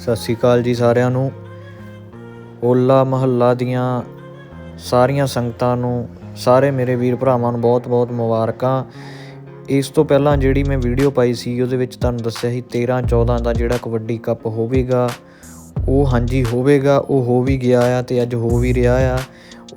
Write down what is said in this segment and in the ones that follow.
ਸਤਿ ਸ਼੍ਰੀ ਅਕਾਲ ਜੀ ਸਾਰਿਆਂ ਨੂੰ। ਹੋਲਾ ਮਹੱਲਾ ਦੀਆਂ ਸਾਰੀਆਂ ਸੰਗਤਾਂ ਨੂੰ, ਸਾਰੇ ਮੇਰੇ ਵੀਰ ਭਰਾਵਾਂ ਨੂੰ ਬਹੁਤ-ਬਹੁਤ ਮੁਬਾਰਕਾਂ। ਇਸ ਤੋਂ ਪਹਿਲਾਂ ਜਿਹੜੀ ਮੈਂ ਵੀਡੀਓ ਪਾਈ ਸੀ, ਉਹਦੇ ਵਿੱਚ ਤੁਹਾਨੂੰ ਦੱਸਿਆ ਸੀ 13 14 ਦਾ ਜਿਹੜਾ ਕਬੱਡੀ ਕੱਪ ਹੋਵੇਗਾ, ਉਹ ਹਾਂਜੀ ਹੋਵੇਗਾ, ਉਹ ਹੋ ਵੀ ਗਿਆ ਆ ਤੇ ਅੱਜ ਹੋ ਵੀ ਰਿਹਾ ਆ।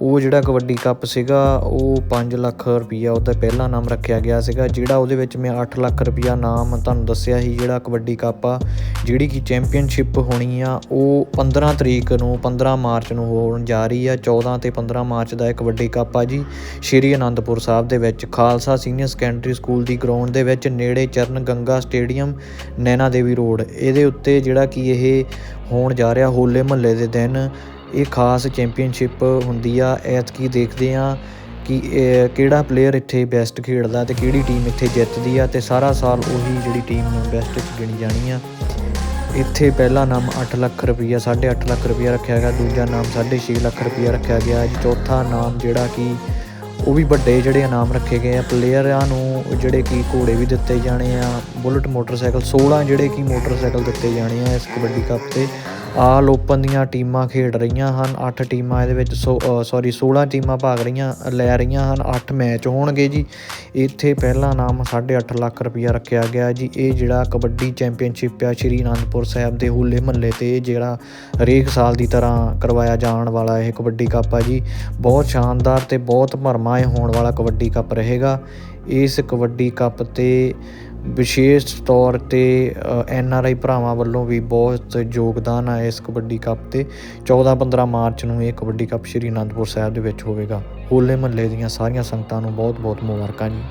ਉਹ ਜਿਹੜਾ ਕਬੱਡੀ ਕੱਪ ਸੀਗਾ, ਉਹ 5 ਲੱਖ ਰੁਪਈਆ ਉਹਦਾ ਪਹਿਲਾ ਨਾਮ ਰੱਖਿਆ ਗਿਆ ਸੀਗਾ, ਜਿਹੜਾ ਉਹਦੇ ਵਿੱਚ ਮੈਂ 8 ਲੱਖ ਰੁਪਈਆ ਨਾਮ ਤੁਹਾਨੂੰ ਦੱਸਿਆ ਸੀ, ਜਿਹੜਾ ਕਬੱਡੀ ਕੱਪ ਆ, ਜਿਹੜੀ ਕਿ ਚੈਂਪੀਅਨਸ਼ਿਪ ਹੋਣੀ ਆ, ਉਹ 15 ਤਰੀਕ ਨੂੰ 15 ਮਾਰਚ ਨੂੰ ਹੋਣ ਜਾ ਰਹੀ ਆ 14 ਤੇ 15 ਮਾਰਚ ਦਾ ਇਹ ਕਬੱਡੀ ਕੱਪ ਆ ਜੀ, ਸ਼੍ਰੀ ਅਨੰਦਪੁਰ ਸਾਹਿਬ ਦੇ ਵਿੱਚ, ਖਾਲਸਾ ਸੀਨੀਅਰ ਸੈਕੰਡਰੀ ਸਕੂਲ ਦੀ ਗਰਾਊਂਡ ਦੇ ਵਿੱਚ, ਨੇੜੇ ਚਰਨ ਗੰਗਾ ਸਟੇਡੀਅਮ ਨੈਣਾ ਦੇਵੀ ਰੋਡ, ਇਹਦੇ ਉੱਤੇ ਜਿਹੜਾ ਕਿ ਇਹ ਹੋਣ ਜਾ ਰਿਹਾ ਹੋਲੇ ਮਹੱਲੇ ਦੇ ਦਿਨ ਇਹ ਖਾਸ ਚੈਂਪੀਅਨਸ਼ਿਪ ਹੁੰਦੀ ਆ, ਐਤਕੀ ਦੇਖਦੇ ਆ ਕਿ ਕਿਹੜਾ ਪਲੇਅਰ ਇੱਥੇ ਬੈਸਟ ਖੇਡਦਾ ਤੇ ਕਿਹੜੀ ਟੀਮ ਇੱਥੇ ਜਿੱਤਦੀ ਆ ਤੇ ਸਾਰਾ ਸਾਲ ਉਹੀ ਜਿਹੜੀ ਟੀਮ ਨੂੰ ਬੈਸਟ ਗਿਣੀ ਜਾਣੀ ਆ। ਇੱਥੇ ਪਹਿਲਾ ਨਾਮ 8 ਲੱਖ ਰੁਪਈਆ 8.5 ਲੱਖ ਰੁਪਈਆ ਰੱਖਿਆ ਗਿਆ, ਦੂਜਾ ਨਾਮ 6.5 ਲੱਖ ਰੁਪਈਆ ਰੱਖਿਆ ਗਿਆ, ਚੌਥਾ ਨਾਮ ਜਿਹੜਾ ਕਿ ਉਹ ਵੀ ਵੱਡੇ ਜਿਹੜੇ ਇਨਾਮ ਰੱਖੇ ਗਏ ਆ। ਪਲੇਅਰਾਂ ਨੂੰ ਜਿਹੜੇ ਕਿ ਘੋੜੇ ਵੀ ਦਿੱਤੇ ਜਾਣੇ ਆ, ਬੁਲਟ ਮੋਟਰਸਾਈਕਲ 16 ਜਿਹੜੇ ਕਿ ਮੋਟਰਸਾਈਕਲ ਦਿੱਤੇ ਜਾਣੇ ਆ ਇਸ ਕਬੱਡੀ ਕੱਪ ਤੇ। ਆਲ ਓਪਨ ਦੀਆਂ ਟੀਮਾਂ ਖੇਡ ਰਹੀਆਂ ਹਨ। 8 ਟੀਮਾਂ ਇਹਦੇ ਵਿੱਚ ਸੌਰੀ 16 ਟੀਮਾਂ ਭਾਗ ਰਹੀਆਂ, ਲੈ ਰਹੀਆਂ ਹਨ। 8 ਮੈਚ ਹੋਣਗੇ ਜੀ। ਇੱਥੇ ਪਹਿਲਾ ਨਾਮ 8.5 ਲੱਖ ਰੁਪਇਆ ਰੱਖਿਆ ਗਿਆ ਜੀ। ਇਹ ਜਿਹੜਾ ਕਬੱਡੀ ਚੈਂਪੀਅਨਸ਼ਿਪ ਆ ਸ਼੍ਰੀ ਅਨੰਦਪੁਰ ਸਾਹਿਬ ਦੇ ਹੋਲੇ ਮਹੱਲੇ ਤੇ ਜਿਹੜਾ ਹਰੇਕ ਸਾਲ ਦੀ ਤਰ੍ਹਾਂ ਕਰਵਾਇਆ ਜਾਣ ਵਾਲਾ ਇਹ ਕਬੱਡੀ ਕੱਪ ਆ ਜੀ। ਬਹੁਤ ਸ਼ਾਨਦਾਰ ਤੇ ਬਹੁਤ ਭਰਮਾਏ ਹੋਣ ਵਾਲਾ ਕਬੱਡੀ ਕੱਪ ਰਹੇਗਾ। ਇਸ ਕਬੱਡੀ ਕੱਪ ਤੇ ਵਿਸ਼ੇਸ਼ ਤੌਰ ਤੇ ਐਨ ਆਰ ਆਈ ਭਰਾਵਾਂ ਵੱਲੋਂ ਵੀ ਬਹੁਤ ਯੋਗਦਾਨ ਆ ਇਸ ਕਬੱਡੀ ਕੱਪ ਤੇ। 14-15 ਮਾਰਚ ਨੂੰ ਇਹ ਕਬੱਡੀ ਕੱਪ ਸ਼੍ਰੀ ਅਨੰਦਪੁਰ ਸਾਹਿਬ ਦੇ ਵਿੱਚ ਹੋਵੇਗਾ। ਹੋਲੇ ਮਹੱਲੇ ਦੀਆਂ ਸਾਰੀਆਂ ਸੰਗਤਾਂ ਨੂੰ ਬਹੁਤ-ਬਹੁਤ ਮੁਬਾਰਕਾਂ ਜੀ।